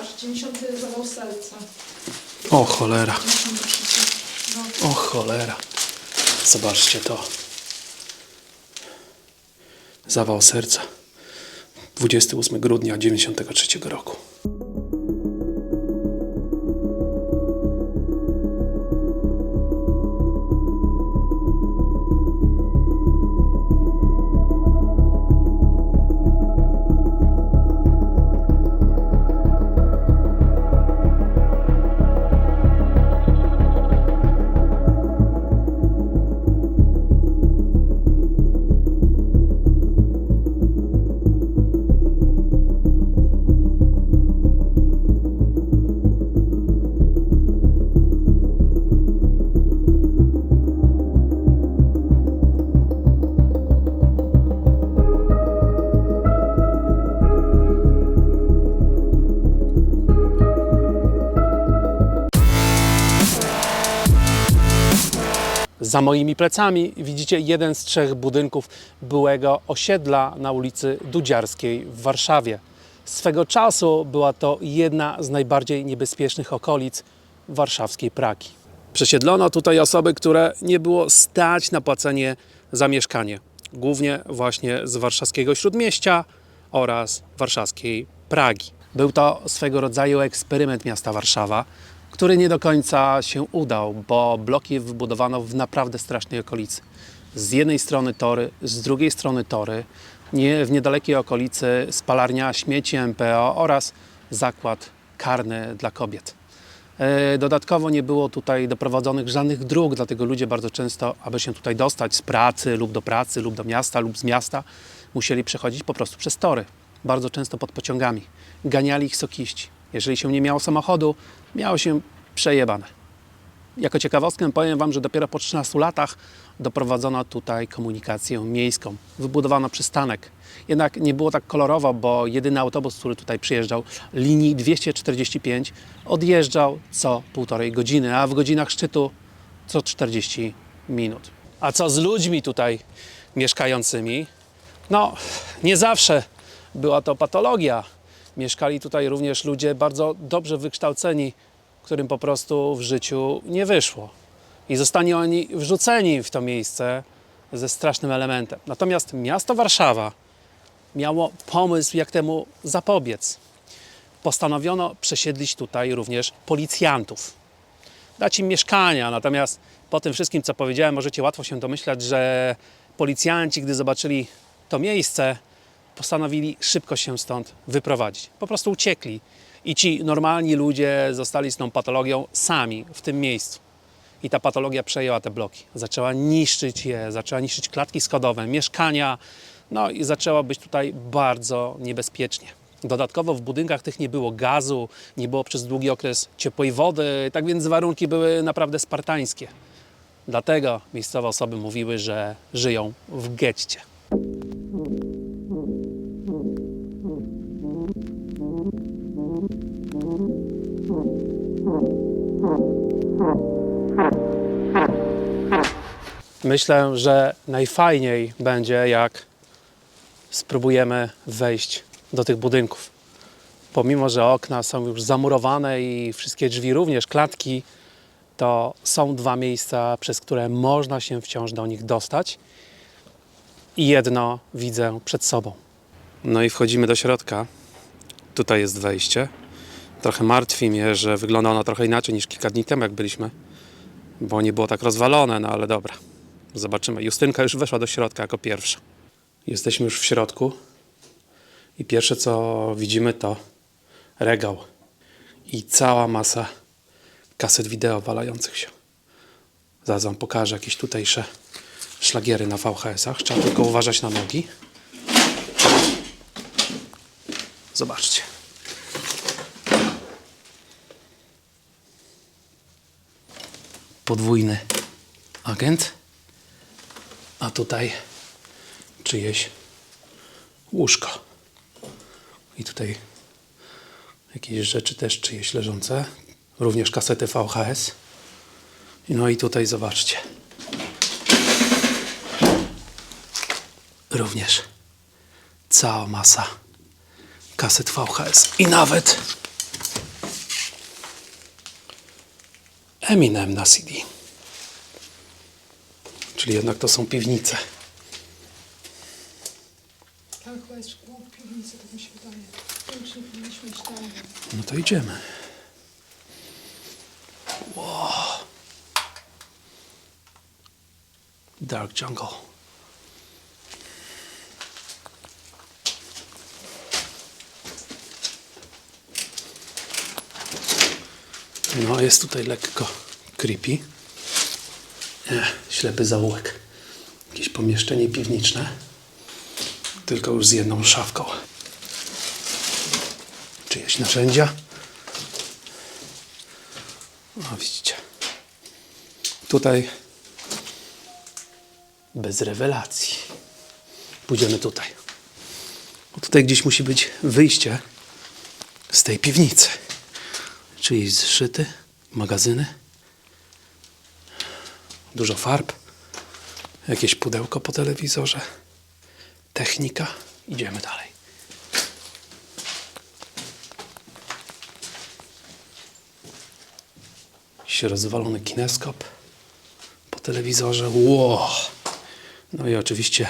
patrz, 90 zawał serca. O cholera, 93. No. o cholera. Zobaczcie to. Zawał serca. 28 grudnia 93 roku. Za moimi plecami widzicie jeden z trzech budynków byłego osiedla na ulicy Dudziarskiej w Warszawie. Swego czasu była to jedna z najbardziej niebezpiecznych okolic warszawskiej Pragi. Przesiedlono tutaj osoby, które nie było stać na płacenie za mieszkanie. Głównie właśnie z warszawskiego Śródmieścia oraz warszawskiej Pragi. Był to swego rodzaju eksperyment miasta Warszawa, który nie do końca się udał, bo bloki wybudowano w naprawdę strasznej okolicy. Z jednej strony tory, z drugiej strony tory, nie, w niedalekiej okolicy spalarnia śmieci MPO oraz zakład karny dla kobiet. E, Dodatkowo nie było tutaj doprowadzonych żadnych dróg, dlatego ludzie bardzo często, aby się tutaj dostać z pracy lub do pracy, lub do miasta, lub z miasta, musieli przechodzić po prostu przez tory. Bardzo często pod pociągami. Ganiali ich sokiści. Jeżeli się nie miało samochodu, miało się przejebane. Jako ciekawostkę powiem Wam, że dopiero po 13 latach doprowadzono tutaj komunikację miejską. Wybudowano przystanek. Jednak nie było tak kolorowo, bo jedyny autobus, który tutaj przyjeżdżał, linii 245, odjeżdżał co półtorej godziny, a w godzinach szczytu co 40 minut. A co z ludźmi tutaj mieszkającymi? No, nie zawsze była to patologia. Mieszkali tutaj również ludzie bardzo dobrze wykształceni, którym po prostu w życiu nie wyszło. I zostali oni wrzuceni w to miejsce ze strasznym elementem. Natomiast miasto Warszawa miało pomysł, jak temu zapobiec. Postanowiono przesiedlić tutaj również policjantów. Dać im mieszkania, natomiast po tym wszystkim, co powiedziałem, możecie łatwo się domyślać, że policjanci, gdy zobaczyli to miejsce, postanowili szybko się stąd wyprowadzić. Po prostu uciekli. I ci normalni ludzie zostali z tą patologią sami w tym miejscu. I ta patologia przejęła te bloki. Zaczęła niszczyć je, zaczęła niszczyć klatki schodowe, mieszkania, no i zaczęło być tutaj bardzo niebezpiecznie. Dodatkowo w budynkach tych nie było gazu, nie było przez długi okres ciepłej wody, tak więc warunki były naprawdę spartańskie. Dlatego miejscowe osoby mówiły, że żyją w getcie. Myślę, że najfajniej będzie, jak spróbujemy wejść do tych budynków. Pomimo, że okna są już zamurowane i wszystkie drzwi również, klatki, to są dwa miejsca, przez które można się wciąż do nich dostać. I jedno widzę przed sobą. No i wchodzimy do środka. Tutaj jest wejście. Trochę martwi mnie, że wygląda ono trochę inaczej niż kilka dni temu, jak byliśmy, bo nie było tak rozwalone, no ale dobra. Zobaczymy. Justynka już weszła do środka jako pierwsza. Jesteśmy już w środku i pierwsze co widzimy to regał i cała masa kaset wideo walających się. Zaraz wam pokażę jakieś tutejsze szlagiery na VHS-ach. Trzeba tylko uważać na nogi. Zobaczcie. Podwójny agent a tutaj czyjeś łóżko. I tutaj jakieś rzeczy też czyjeś leżące, również kasety VHS. No i tutaj zobaczcie. Również cała masa kaset VHS i nawet Eminem na CD. Czyli jednak to są piwnice. Tam chyba jest szkło w piwnicy, tak mi się wydaje. Powinniśmy iść tam. No to idziemy. Wow. Dark Jungle. No, jest tutaj lekko creepy. Ślepy zaułek. Jakieś pomieszczenie piwniczne. Tylko już z jedną szafką. Czyjeś narzędzia. No widzicie. Tutaj bez rewelacji. Pójdziemy tutaj. Bo tutaj gdzieś musi być wyjście z tej piwnicy. Czyjeś zszyty, magazyny. Dużo farb. Jakieś pudełko po telewizorze. Technika. Idziemy dalej. Jakiś rozwalony kineskop po telewizorze. Wow. No i oczywiście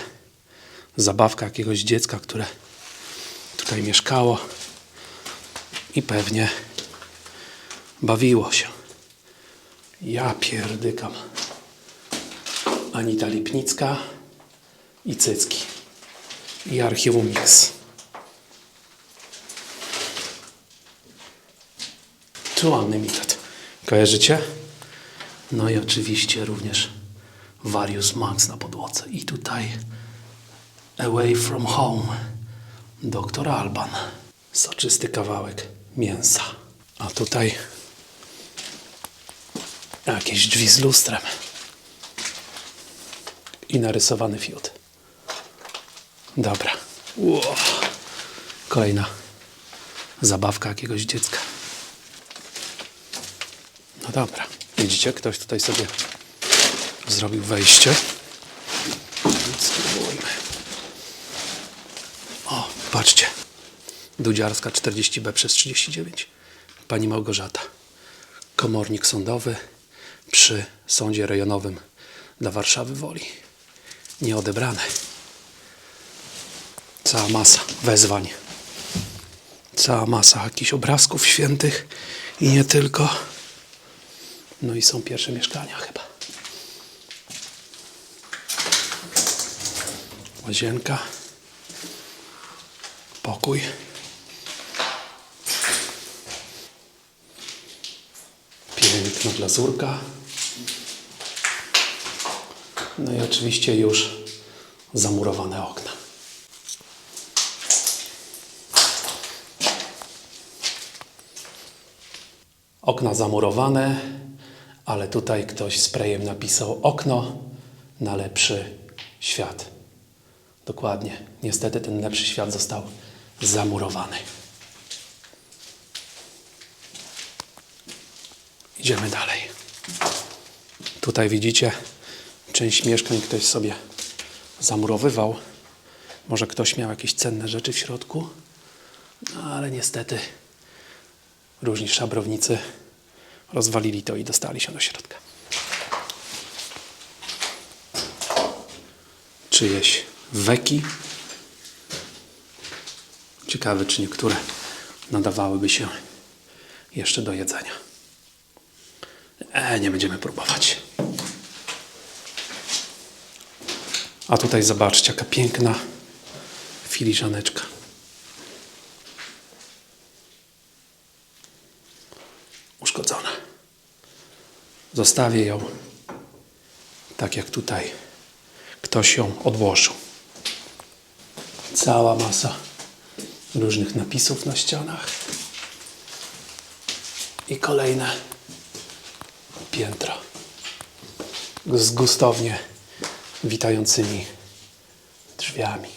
zabawka jakiegoś dziecka, które tutaj mieszkało i pewnie bawiło się. Ja pierdykam. Anita Lipnicka i Cycki. I Archiwum Mix. True Unlimited. Kojarzycie? No i oczywiście również Various Max na podłodze. I tutaj Away From Home. Dr. Alban. Soczysty kawałek mięsa. A tutaj jakieś drzwi z lustrem. I narysowany fiut. Dobra. Wow. Kolejna zabawka jakiegoś dziecka. No dobra. Widzicie, ktoś tutaj sobie zrobił wejście. Spróbujmy. O, patrzcie. Dudziarska 40B przez 39. Pani Małgorzata. Komornik sądowy przy sądzie rejonowym dla Warszawy Woli. Nieodebrane. Cała masa wezwań. Cała masa jakichś obrazków świętych i nie tylko. No i są pierwsze mieszkania chyba. Łazienka. Pokój. Piękna glazurka. No i oczywiście już zamurowane okna. Okna zamurowane, ale tutaj ktoś sprayem napisał okno na lepszy świat. Dokładnie. Niestety ten lepszy świat został zamurowany. Idziemy dalej. Tutaj widzicie, część mieszkań ktoś sobie zamurowywał. Może ktoś miał jakieś cenne rzeczy w środku, no, ale niestety różni szabrownicy rozwalili to i dostali się do środka. Czyjeś weki. Ciekawe, czy niektóre nadawałyby się jeszcze do jedzenia. E, nie będziemy próbować. A tutaj zobaczcie, jaka piękna filiżaneczka. Uszkodzona. Zostawię ją tak jak tutaj ktoś ją odłożył. Cała masa różnych napisów na ścianach. I kolejne piętro z gustownie witającymi drzwiami.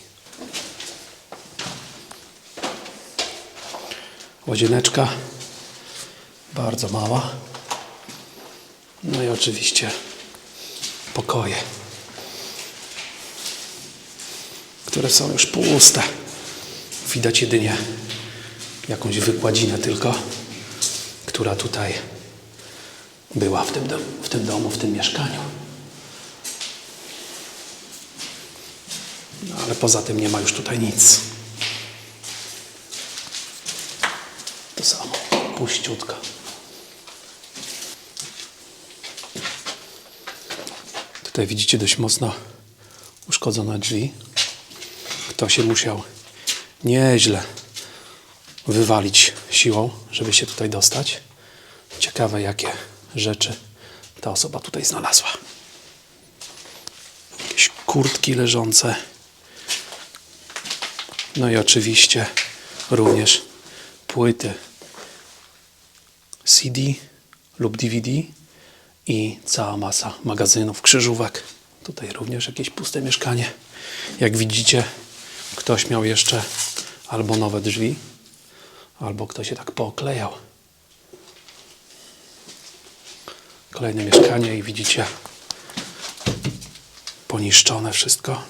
Łazieneczka bardzo mała. No i oczywiście pokoje, które są już puste. Widać jedynie jakąś wykładzinę tylko, która tutaj była w tym, w tym domu, w tym mieszkaniu. No ale poza tym nie ma już tutaj nic. To samo, puściutko. Tutaj widzicie dość mocno uszkodzone drzwi. Ktoś się musiał nieźle wywalić siłą, żeby się tutaj dostać. Ciekawe, jakie rzeczy ta osoba tutaj znalazła. Jakieś kurtki leżące. No i oczywiście również płyty CD lub DVD i cała masa magazynów, krzyżówek. Tutaj również jakieś puste mieszkanie. Jak widzicie, ktoś miał jeszcze albo nowe drzwi, albo ktoś się tak pooklejał. Kolejne mieszkanie i widzicie poniszczone wszystko.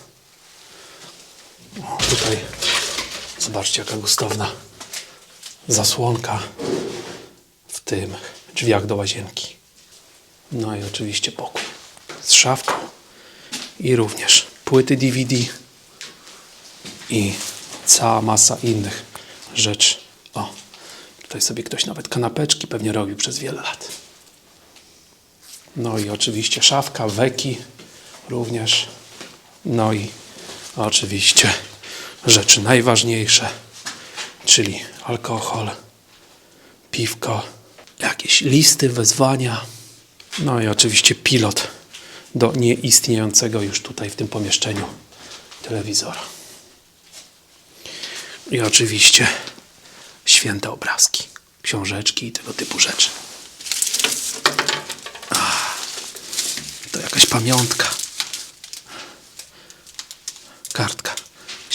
O, tutaj zobaczcie jaka gustowna zasłonka w tym drzwiach do łazienki. No i oczywiście pokój z szafką i również płyty DVD i cała masa innych rzeczy. O, tutaj sobie ktoś nawet kanapeczki pewnie robił przez wiele lat. No i oczywiście szafka, weki również. No i oczywiście rzeczy najważniejsze, czyli alkohol, piwko, jakieś listy, wezwania. No i oczywiście pilot do nieistniejącego już tutaj w tym pomieszczeniu telewizora. I oczywiście święte obrazki, książeczki i tego typu rzeczy. To jakaś pamiątka.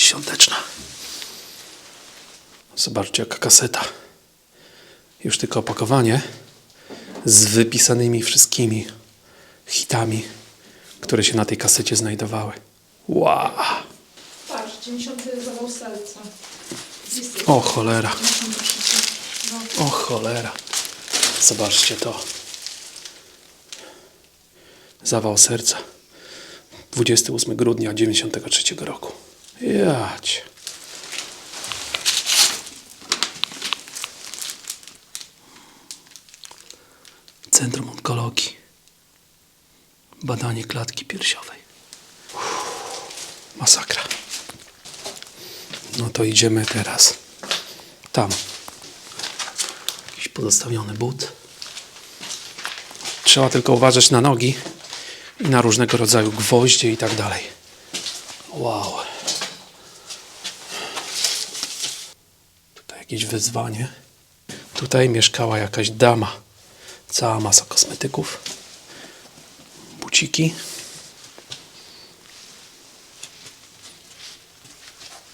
Świąteczna. Zobaczcie, jaka kaseta. Już tylko opakowanie z wypisanymi wszystkimi hitami, które się na tej kasecie znajdowały. Wow! Patrz, 90 zawał serca. O cholera, 93. No, o cholera. Zobaczcie to. Zawał serca. 28 grudnia 93 roku. Jać. Centrum Onkologii. Badanie klatki piersiowej. Masakra. No to idziemy teraz tam. Jakiś pozostawiony but. Trzeba tylko uważać na nogi i na różnego rodzaju gwoździe i tak dalej. Wow. Jakieś wyzwanie. Tutaj mieszkała jakaś dama. Cała masa kosmetyków. Buciki.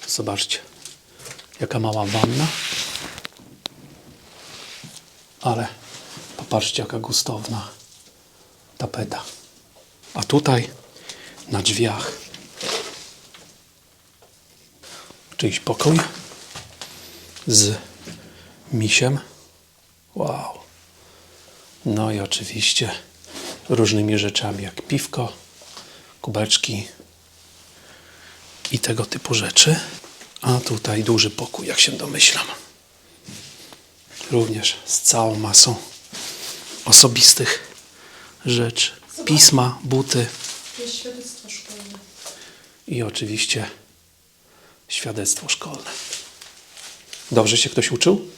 Zobaczcie, jaka mała wanna. Ale popatrzcie, jaka gustowna tapeta. A tutaj na drzwiach czyjś pokój z misiem. Wow. No i oczywiście różnymi rzeczami jak piwko, kubeczki i tego typu rzeczy. A tutaj duży pokój, jak się domyślam. Również z całą masą osobistych rzeczy. Pisma, buty i oczywiście świadectwo szkolne. Dobrze się ktoś uczył?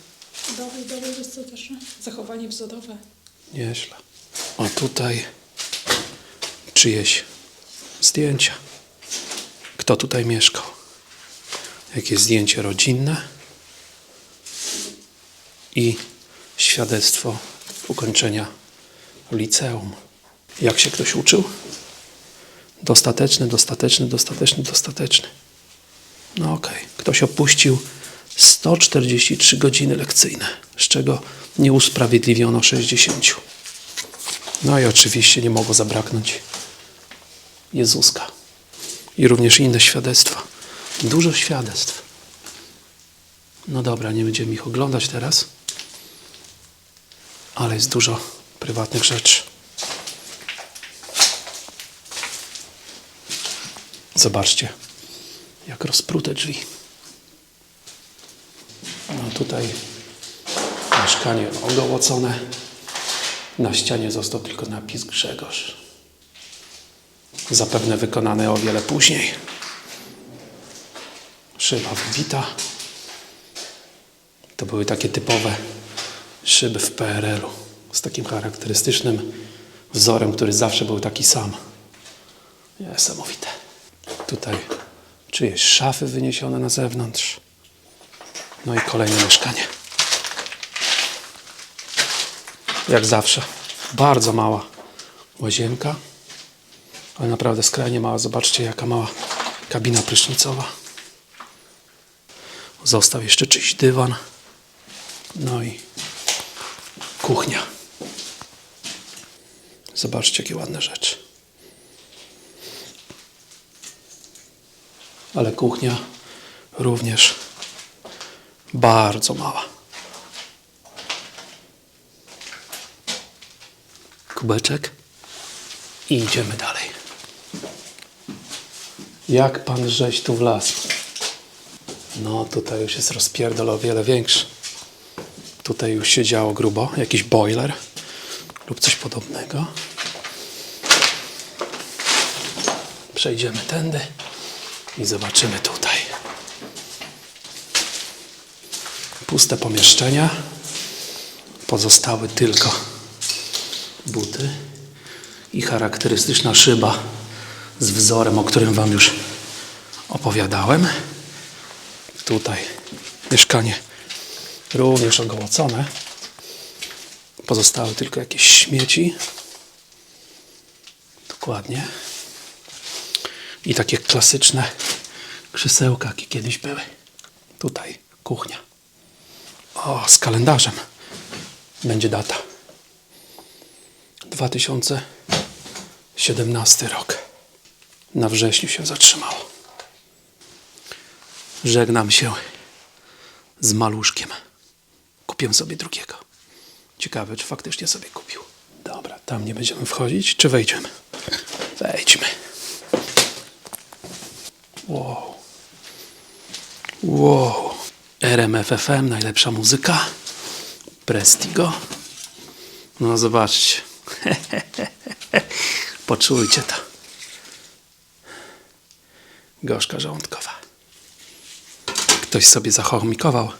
Dobry, dobry, dostateczne. Zachowanie wzorowe. Nieźle. A tutaj czyjeś zdjęcia. Kto tutaj mieszkał? Jakie zdjęcie rodzinne i świadectwo ukończenia liceum. Jak się ktoś uczył? Dostateczny, dostateczny, dostateczny, dostateczny. No okej. Ktoś opuścił 143 godziny lekcyjne, z czego nie usprawiedliwiono 60. No i oczywiście nie mogło zabraknąć Jezuska. I również inne świadectwa. Dużo świadectw. No dobra, nie będziemy ich oglądać teraz, ale jest dużo prywatnych rzeczy. Zobaczcie, jak rozprute drzwi. Tutaj mieszkanie ogołocone. Na ścianie został tylko napis Grzegorz. Zapewne wykonany o wiele później. Szyba wybita. To były takie typowe szyby w PRL-u z takim charakterystycznym wzorem, który zawsze był taki sam. Niesamowite. Tutaj czyjeś szafy wyniesione na zewnątrz. No i kolejne mieszkanie. Jak zawsze. Bardzo mała łazienka. Ale naprawdę skrajnie mała. Zobaczcie, jaka mała kabina prysznicowa. Został jeszcze czyjś dywan. No i kuchnia. Zobaczcie, jakie ładne rzeczy. Ale kuchnia również bardzo mała. Kubeczek i idziemy dalej. Jak pan żeś tu wlazł? No tutaj już jest rozpierdol o wiele większy. Tutaj już się działo grubo. Jakiś boiler lub coś podobnego. Przejdziemy tędy i zobaczymy tutaj. Puste pomieszczenia. Pozostały tylko buty i charakterystyczna szyba z wzorem, o którym Wam już opowiadałem. Tutaj mieszkanie również ogołocone. Pozostały tylko jakieś śmieci. Dokładnie. I takie klasyczne krzesełka, jakie kiedyś były. Tutaj kuchnia. O, z kalendarzem. Będzie data. 2017 rok. Na wrześniu się zatrzymało. Żegnam się z maluszkiem. Kupię sobie drugiego. Ciekawe, czy faktycznie sobie kupił. Dobra, tam nie będziemy wchodzić, czy wejdziemy? Wejdźmy. Wow. Wow. RMFFM, najlepsza muzyka. Prestigo. No zobaczcie. Poczujcie to. Gorzka żołądkowa. Ktoś sobie zachomikował.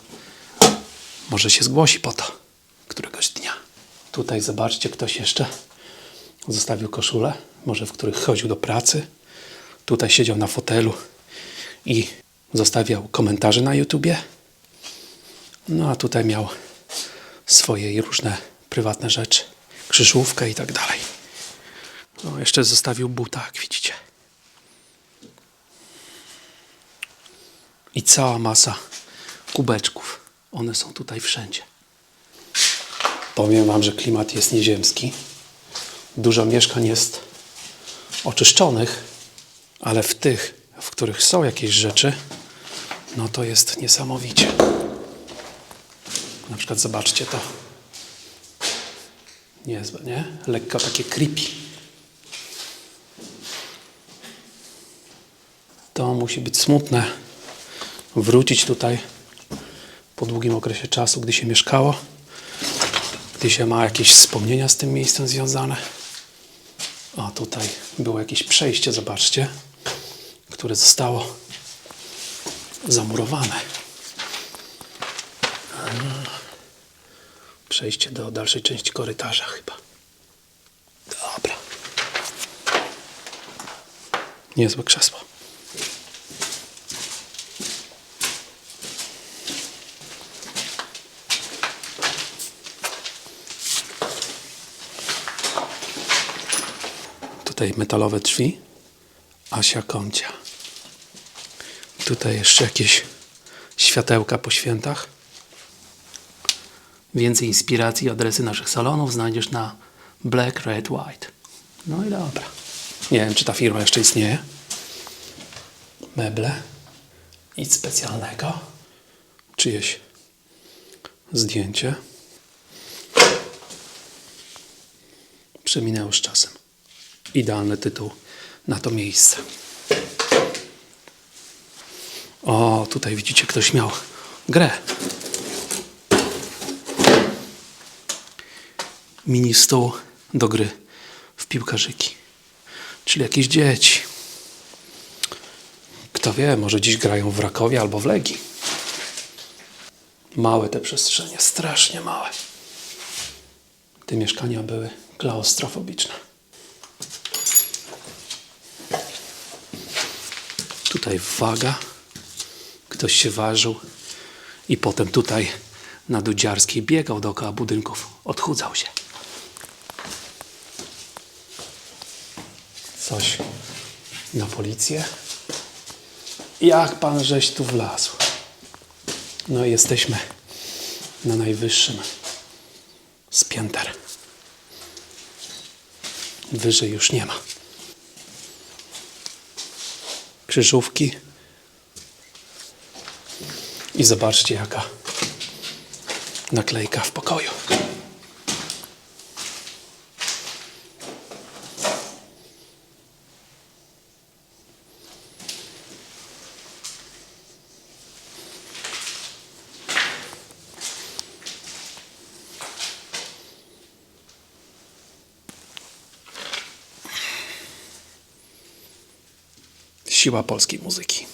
Może się zgłosi po to któregoś dnia. Tutaj zobaczcie, ktoś jeszcze zostawił koszulę, może w których chodził do pracy. Tutaj siedział na fotelu i zostawiał komentarze na YouTubie. No a tutaj miał swoje różne prywatne rzeczy, krzyżówkę i tak dalej. No, jeszcze zostawił buta, jak widzicie. I cała masa kubeczków. One są tutaj wszędzie. Powiem Wam, że klimat jest nieziemski. Dużo mieszkań jest oczyszczonych, ale w tych, w których są jakieś rzeczy, no to jest niesamowicie. Na przykład zobaczcie to. Niezłe, nie? Lekko takie creepy. To musi być smutne. Wrócić tutaj po długim okresie czasu, gdy się mieszkało, gdy się ma jakieś wspomnienia z tym miejscem związane. O, tutaj było jakieś przejście, zobaczcie, które zostało zamurowane. Przejście do dalszej części korytarza chyba. Dobra. Niezłe krzesło. Tutaj metalowe drzwi. Asia Koncia. Tutaj jeszcze jakieś światełka po świętach. Więcej inspiracji i adresy naszych salonów znajdziesz na Black, Red, White. No i dobra. Nie wiem, czy ta firma jeszcze istnieje. Meble. Nic specjalnego. Czyjeś zdjęcie. Przeminęło z czasem. Idealny tytuł na to miejsce. O, tutaj widzicie, ktoś miał grę. Mini stół do gry w piłkarzyki. Czyli jakieś dzieci. Kto wie, może dziś grają w Rakowie albo w Legii. Małe te przestrzenie, strasznie małe. Te mieszkania były klaustrofobiczne. Tutaj waga. Ktoś się ważył i potem tutaj na Dudziarskiej biegał dookoła budynków. Odchudzał się. Coś na policję. Jak pan żeś tu wlazł? No i jesteśmy na najwyższym z pięter. Wyżej już nie ma. Krzyżówki. I zobaczcie, jaka naklejka w pokoju. Siła polskiej muzyki.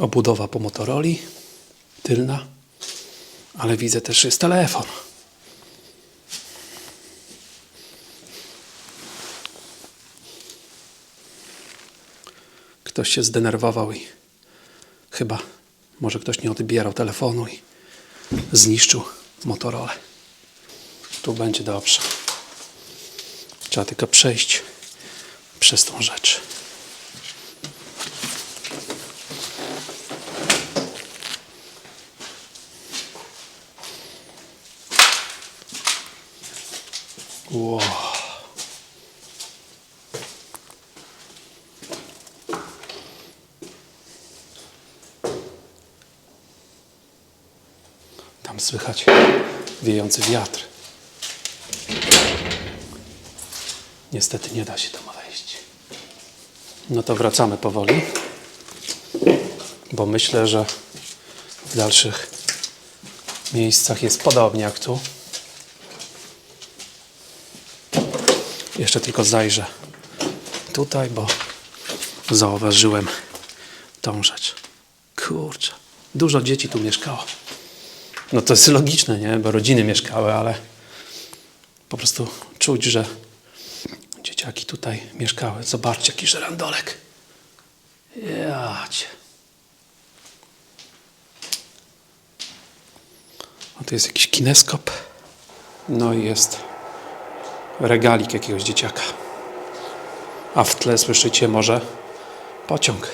Obudowa po Motoroli, tylna, ale widzę też jest telefon. Ktoś się zdenerwował i chyba może ktoś nie odbierał telefonu i zniszczył Motorola. Tu będzie dobrze. Trzeba tylko przejść przez tą rzecz. Tam słychać wiejący wiatr. Niestety nie da się tam wejść. No to wracamy powoli, bo myślę, że w dalszych miejscach jest podobnie jak tu. Jeszcze tylko zajrzę tutaj, bo zauważyłem tą rzecz. Kurczę, dużo dzieci tu mieszkało. No to jest logiczne, nie? Bo rodziny mieszkały, ale po prostu czuć, że dzieciaki tutaj mieszkały. Zobaczcie, jaki żerandolek. Jacie. A tu jest jakiś kineskop. No i jest regalik jakiegoś dzieciaka. A w tle słyszycie może pociąg.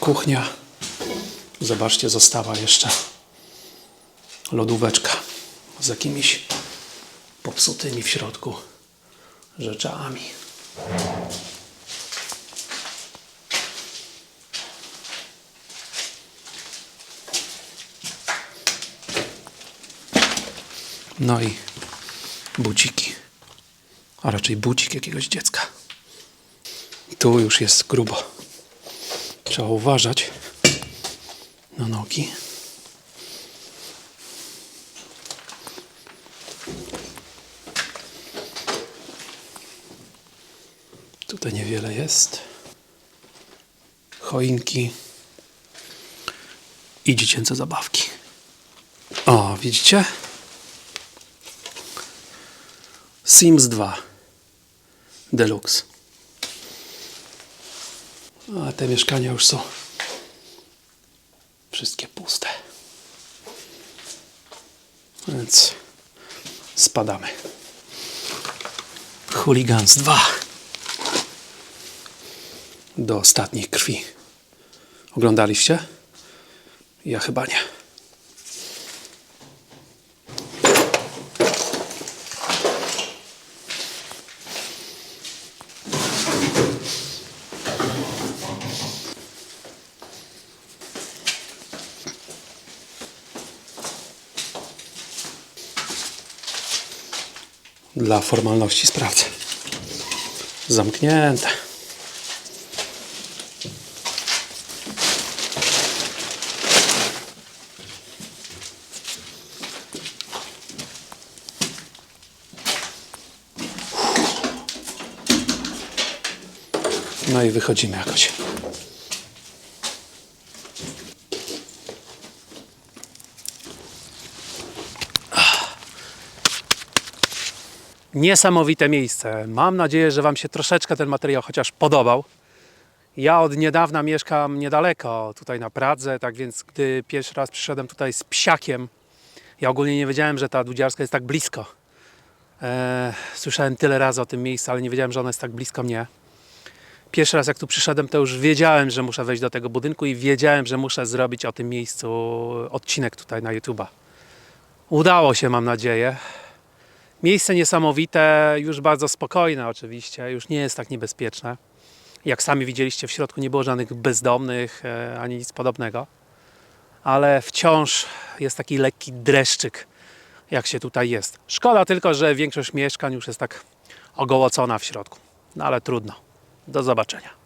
Kuchnia. Zobaczcie, została jeszcze lodóweczka z jakimiś popsutymi w środku rzeczami. No i buciki, a raczej bucik jakiegoś dziecka. Tu już jest grubo. Trzeba uważać na nogi. Tutaj niewiele jest. Choinki i dziecięce zabawki. O, widzicie? Sims 2 Deluxe. A te mieszkania już są wszystkie puste. Więc spadamy. Hooligans 2 do ostatniej krwi. Oglądaliście? Ja chyba nie. Dla formalności sprawdzę. Zamknięte. No i wychodzimy jakoś. Niesamowite miejsce. Mam nadzieję, że Wam się troszeczkę ten materiał chociaż podobał. Ja od niedawna mieszkam niedaleko, tutaj na Pradze, tak więc gdy pierwszy raz przyszedłem tutaj z psiakiem, ja ogólnie nie wiedziałem, że ta Dudziarska jest tak blisko. Eee, słyszałem tyle razy o tym miejscu, ale nie wiedziałem, że ona jest tak blisko mnie. Pierwszy raz jak tu przyszedłem, to już wiedziałem, że muszę wejść do tego budynku i wiedziałem, że muszę zrobić o tym miejscu odcinek tutaj na YouTube'a. Udało się, mam nadzieję. Miejsce niesamowite, już bardzo spokojne oczywiście, już nie jest tak niebezpieczne. Jak sami widzieliście, w środku nie było żadnych bezdomnych e, ani nic podobnego. Ale wciąż jest taki lekki dreszczyk, jak się tutaj jest. Szkoda tylko, że większość mieszkań już jest tak ogołocona w środku. No ale trudno. Do zobaczenia.